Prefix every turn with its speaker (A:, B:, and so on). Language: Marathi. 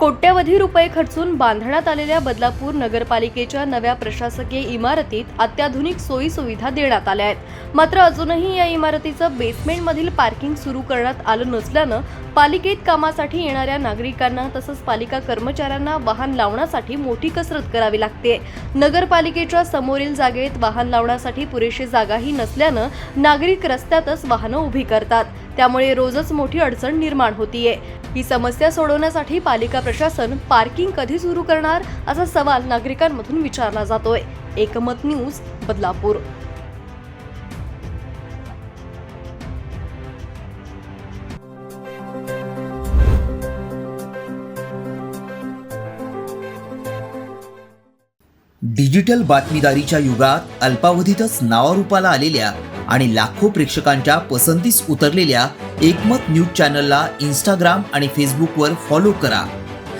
A: कोट्यवधी रुपये खर्चून बांधण्यात आलेल्या बदलापूर नगरपालिकेच्या नव्या प्रशासकीय इमारतीत अत्याधुनिक सोयी सुविधा देण्यात आल्या आहेत. मात्र अजूनही या इमारतीचं बेसमेंटमधील पार्किंग सुरू करण्यात आलं नसल्यानं पालिकेत कामासाठी येणाऱ्या नागरिकांना तसंच पालिका कर्मचाऱ्यांना वाहन लावण्यासाठी मोठी कसरत करावी लागते. नगरपालिकेच्या समोरील जागेत वाहन लावण्यासाठी पुरेशी जागाही नसल्यानं नागरिक रस्त्यातच वाहनं उभी करतात. त्यामुळे रोजच मोठी अडचण निर्माण होतीये. ही समस्या सोडवण्यासाठी पालिका प्रशासन पार्किंग कधी सुरू करणार असा सवाल नागरिकांमधून विचारला जातोय. एकमत न्यूज बदलापूर.
B: डिजिटल बातमीदारीच्या युगात अल्पावधीतच नावारूपाला आलेल्या आणि लाखो प्रेक्षकांच्या पसंतीस उतरलेल्या एकमत न्यूज चॅनलला इंस्टाग्राम आणि फेसबुकवर फॉलो करा.